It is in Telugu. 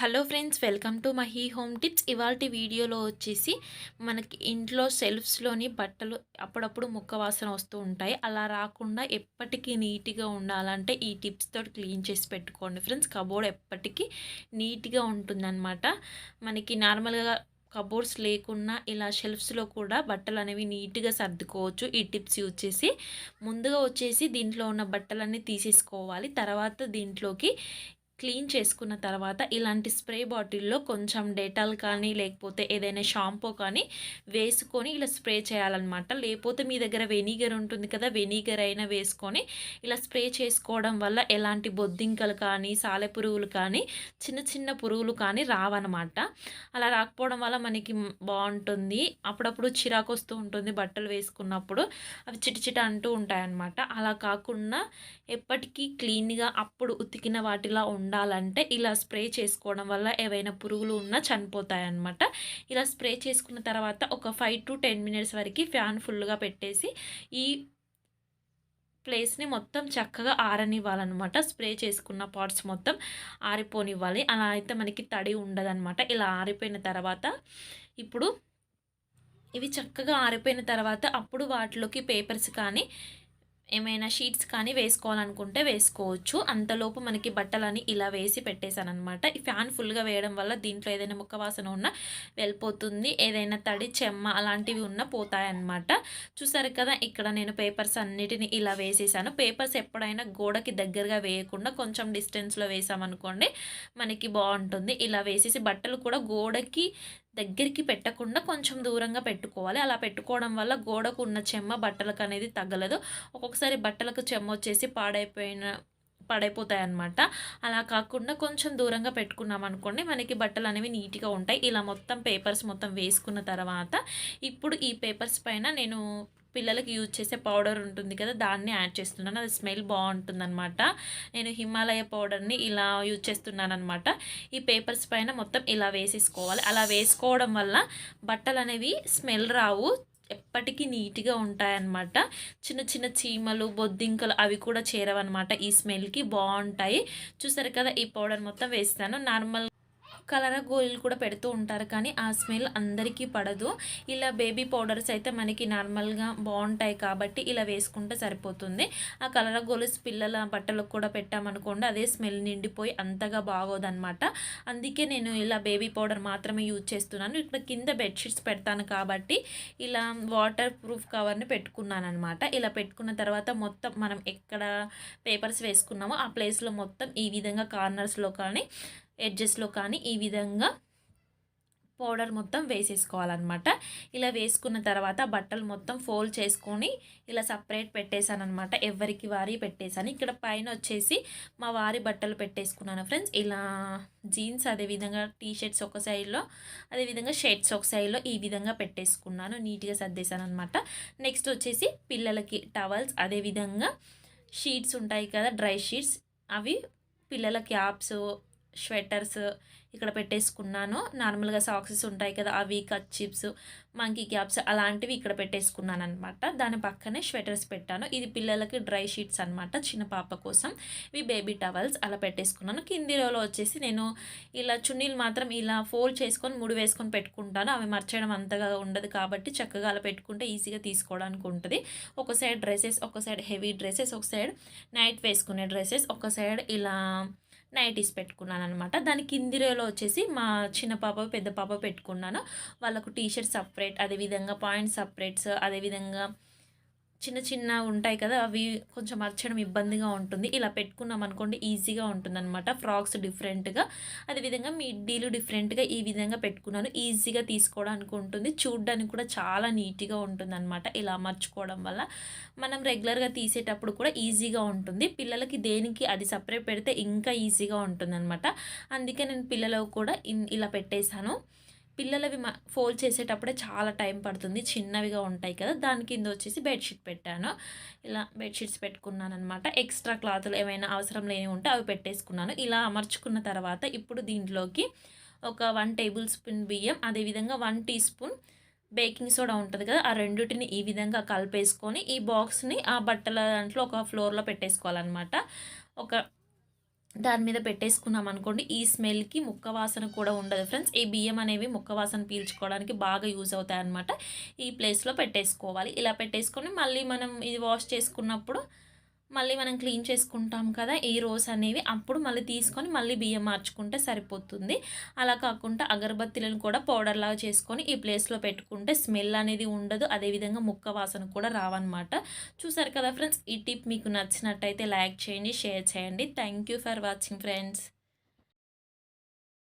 Hello friends welcome to Mahi home tips. ఇవాళ వీడియోలో వచ్చేసి మనకి ఇంట్లో సెల్ఫ్స్లోని బట్టలు అప్పుడప్పుడు ముక్క వాసన వస్తూ ఉంటాయి. అలా రాకుండా ఎప్పటికీ నీట్గా ఉండాలంటే ఈ టిప్స్ తోటి క్లీన్ చేసి పెట్టుకోండి ఫ్రెండ్స్. కబోర్డ్ ఎప్పటికీ నీట్గా ఉంటుందన్నమాట. మనకి నార్మల్గా కబోర్డ్స్ లేకున్నా ఇలా షెల్ఫ్స్లో కూడా బట్టలు అనేవి నీట్గా సర్దుకోవచ్చు. ఈ టిప్స్ యూజ్ చేసి ముందుగా వచ్చేసి దీంట్లో ఉన్న బట్టలన్నీ తీసేసుకోవాలి. తర్వాత దీంట్లోకి క్లీన్ చేసుకున్న తర్వాత ఇలాంటి స్ప్రే బాటిల్లో కొంచెం డెటాల్ కానీ లేకపోతే ఏదైనా షాంపూ కానీ వేసుకొని ఇలా స్ప్రే చేయాలన్నమాట. లేకపోతే మీ దగ్గర వెనిగర్ ఉంటుంది కదా వెనిగర్ అయినా వేసుకొని ఇలా స్ప్రే చేసుకోవడం వల్ల ఎలాంటి బొద్దింకలు కానీ సాలెపురుగులు కానీ చిన్న చిన్న పురుగులు కానీ రావన్నమాట. అలా రాకపోవడం వల్ల మనకి బాగుంటుంది. అప్పుడప్పుడు చిరాకు వస్తూ ఉంటుంది బట్టలు వేసుకున్నప్పుడు. అవి చిటిచిట అంటూ ఉంటాయన్నమాట. అలా కాకుండా ఎప్పటికీ క్లీన్గా అప్పుడు ఉతికిన వాటిలా ఉండాలంటే ఇలా స్ప్రే చేసుకోవడం వల్ల ఏవైనా పురుగులు ఉన్నా చనిపోతాయన్నమాట. ఇలా స్ప్రే చేసుకున్న తర్వాత ఒక ఫైవ్ టు టెన్ మినిట్స్ వరకు ఫ్యాన్ ఫుల్గా పెట్టేసి ఈ ప్లేస్ని మొత్తం చక్కగా ఆరనివ్వాలన్నమాట. స్ప్రే చేసుకున్న పార్ట్స్ మొత్తం ఆరిపోనివ్వాలి. అలా అయితే మనకి తడి ఉండదన్నమాట. ఇలా ఆరిపోయిన తర్వాత ఇప్పుడు ఇవి చక్కగా ఆరిపోయిన తర్వాత అప్పుడు వాటిలోకి పేపర్స్ కానీ ఏమైనా షీట్స్ కానీ వేసుకోవాలనుకుంటే వేసుకోవచ్చు. అంతలోపు మనకి బట్టలని ఇలా వేసి పెట్టేశాను అనమాట ఈ ఫ్యాన్ ఫుల్గా వేయడం వల్ల దీంట్లో ఏదైనా ముక్క వాసన ఉన్నా వెళ్ళిపోతుంది. ఏదైనా తడి చెమ్మ అలాంటివి ఉన్నా పోతాయన్నమాట. చూసారు కదా ఇక్కడ నేను పేపర్స్ అన్నిటిని ఇలా వేసేసాను. పేపర్స్ ఎప్పుడైనా గోడకి దగ్గరగా వేయకుండా కొంచెం డిస్టెన్స్లో వేసామనుకోండి మనకి బాగుంటుంది. ఇలా వేసేసి బట్టలు కూడా గోడకి దగ్గరికి పెట్టకుండా కొంచెం దూరంగా పెట్టుకోవాలి. అలా పెట్టుకోవడం వల్ల గోడకు ఉన్న చెమ్మ బట్టలకు అనేది తగ్గలేదు ఒక్కొక్కసారి బట్టలకు చెమ్మ వచ్చేసి పాడైపోయిన పడైపోతాయి అనమాట అలా కాకుండా కొంచెం దూరంగా పెట్టుకున్నాం అనుకోండి మనకి బట్టలు అనేవి నీట్గా ఉంటాయి. ఇలా మొత్తం పేపర్స్ మొత్తం వేసుకున్న తర్వాత ఇప్పుడు ఈ పేపర్స్ పైన నేను పిల్లలకి యూజ్ చేసే పౌడర్ ఉంటుంది కదా దాన్ని యాడ్ చేస్తున్నాను. అది స్మెల్ బాగుంటుందన్నమాట. నేను హిమాలయ పౌడర్ని ఇలా యూజ్ చేస్తున్నాను అనమాట ఈ పేపర్స్ పైన మొత్తం ఇలా వేసేసుకోవాలి. అలా వేసుకోవడం వల్ల బట్టలు అనేవి స్మెల్ రావు. ఎప్పటికీ నీట్గా ఉంటాయన్నమాట. చిన్న చిన్న చీమలు బొద్దింకలు అవి కూడా చేరవన్నమాట ఈ స్మెల్కి. బాగుంటాయి. చూసారు కదా ఈ పౌడర్ మొత్తం వేస్తాను. నార్మల్ కలర్ గోళీలు కూడా పెడుతూ ఉంటారు. కానీ ఆ స్మెల్ అందరికీ పడదు. ఇలా బేబీ పౌడర్స్ అయితే మనకి నార్మల్గా బాగుంటాయి కాబట్టి ఇలా వేసుకుంటే సరిపోతుంది. ఆ కలర్ గోలీస్ పిల్లల బట్టలకు కూడా పెట్టామనుకోండి అదే స్మెల్ నిండిపోయి అంతగా బాగోదన్నమాట. అందుకే నేను ఇలా బేబీ పౌడర్ మాత్రమే యూజ్ చేస్తున్నాను. ఇక్కడ కింద బెడ్షీట్స్ పెడతాను కాబట్టి ఇలా వాటర్ ప్రూఫ్ కవర్ని పెట్టుకున్నాను అనమాట ఇలా పెట్టుకున్న తర్వాత మొత్తం మనం ఎక్కడ పేపర్స్ వేసుకున్నామో ఆ ప్లేస్లో మొత్తం ఈ విధంగా కార్నర్స్లో కానీ ఎడ్జెస్లో కానీ ఈ విధంగా పౌడర్ మొత్తం వేసేసుకోవాలన్నమాట. ఇలా వేసుకున్న తర్వాత బట్టలు మొత్తం ఫోల్డ్ చేసుకొని ఇలా సపరేట్ పెట్టేశాను అనమాట ఎవరికి వారి పెట్టేశాను. ఇక్కడ పైన వచ్చేసి మా వారి బట్టలు పెట్టేసుకున్నాను ఫ్రెండ్స్. ఇలా జీన్స్ అదేవిధంగా టీ షర్ట్స్ ఒక సైడ్లో అదేవిధంగా షర్ట్స్ ఒక సైడ్లో ఈ విధంగా పెట్టేసుకున్నాను. నీట్గా సర్దేశాను అనమాట నెక్స్ట్ వచ్చేసి పిల్లలకి టవల్స్ అదేవిధంగా షీట్స్ ఉంటాయి కదా డ్రై షీట్స్. అవి పిల్లల క్యాప్స్ స్వెటర్స్ ఇక్కడ పెట్టేసుకున్నాను. నార్మల్గా సాక్సెస్ ఉంటాయి కదా అవి కట్ చిప్స్ మంకీ క్యాప్స్ అలాంటివి ఇక్కడ పెట్టేసుకున్నాను అనమాట దాని పక్కనే స్వెటర్స్ పెట్టాను. ఇది పిల్లలకి డ్రై షీట్స్ అనమాట చిన్న పాప కోసం. ఇవి బేబీ టవల్స్ అలా పెట్టేసుకున్నాను. కింది రోలో వచ్చేసి నేను ఇలా చున్నీలు మాత్రం ఇలా ఫోల్డ్ చేసుకొని ముడి వేసుకొని పెట్టుకుంటాను. అవి మర్చడం అంతగా ఉండదు కాబట్టి చక్కగా అలా పెట్టుకుంటే ఈజీగా తీసుకోవడానికి ఉంటుంది. ఒక సైడ్ డ్రెస్సెస్ ఒక సైడ్ హెవీ డ్రెస్సెస్ ఒక సైడ్ నైట్ వేసుకునే డ్రెస్సెస్ ఒక సైడ్ ఇలా నైటీస్ పెట్టుకున్నాను అనమాట దాని కింది వచ్చేసి మా చిన్న పాప పెద్ద పాప పెట్టుకున్నాను. వాళ్ళకు టీ షర్ట్ సపరేట్ అదేవిధంగా పాయింట్ సపరేట్స్ అదేవిధంగా చిన్న చిన్న ఉంటాయి కదా అవి కొంచెం మర్చడం ఇబ్బందిగా ఉంటుంది. ఇలా పెట్టుకున్నాం అనుకోండి ఈజీగా ఉంటుందన్నమాట. ఫ్రాక్స్ డిఫరెంట్గా. అదేవిధంగా మిడ్డీలు డిఫరెంట్గా ఈ విధంగా పెట్టుకున్నాను. ఈజీగా తీసుకోవడానికి ఉంటుంది. చూడడానికి కూడా చాలా నీట్గా ఉంటుందన్నమాట. ఇలా అమర్చుకోవడం వల్ల మనం రెగ్యులర్గా తీసేటప్పుడు కూడా ఈజీగా ఉంటుంది. పిల్లలకి దేనికి అది సపరేట్ పెడితే ఇంకా ఈజీగా ఉంటుందన్నమాట. అందుకే నేను పిల్లలకు కూడా ఇలా పెట్టేశాను. పిల్లలవి ఫోల్డ్ చేసేటప్పుడే చాలా టైం పడుతుంది. చిన్నవిగా ఉంటాయి కదా. దాని కింద వచ్చేసి బెడ్షీట్ పెట్టాను. ఇలా బెడ్షీట్స్ పెట్టుకున్నాను అనమాట ఎక్స్ట్రా క్లాతులు ఏమైనా అవసరం లేని ఉంటే అవి పెట్టేసుకున్నాను. ఇలా అమర్చుకున్న తర్వాత ఇప్పుడు దీంట్లోకి ఒక వన్ టేబుల్ స్పూన్ బియ్యం అదేవిధంగా one teaspoon baking soda ఉంటుంది కదా. ఆ రెండింటిని ఈ విధంగా కలిపేసుకొని ఈ బాక్స్ని ఆ బట్టల దాంట్లో ఒక ఫ్లోర్లో పెట్టేసుకోవాలన్నమాట. ఒక దాని మీద పెట్టేసుకున్నాం అనుకోండి ఈ స్మెల్కి ముక్క వాసన కూడా ఉండదు. ఫ్రెండ్స్ ఈ బియ్యం అనేవి ముక్క వాసన పీల్చుకోవడానికి బాగా యూజ్ అవుతాయి అనమాట ఈ ప్లేస్లో పెట్టేసుకోవాలి. ఇలా పెట్టేసుకొని మళ్ళీ మనం ఇది వాష్ చేసుకున్నప్పుడు మళ్ళీ మనం క్లీన్ చేసుకుంటాం కదా ఈ రోస్ అనేవి అప్పుడు మళ్ళీ తీసుకొని మళ్ళీ బియ్యం మార్చుకుంటే సరిపోతుంది. అలా కాకుండా అగరబత్తీలను కూడా పౌడర్లాగా చేసుకొని ఈ ప్లేస్లో పెట్టుకుంటే స్మెల్ అనేది ఉండదు. అదేవిధంగా ముక్క వాసన కూడా రావన్నమాట. చూసారు కదా ఫ్రెండ్స్ ఈ టిప్ మీకు నచ్చినట్టయితే లైక్ చేయండి షేర్ చేయండి. Thank you for watching friends.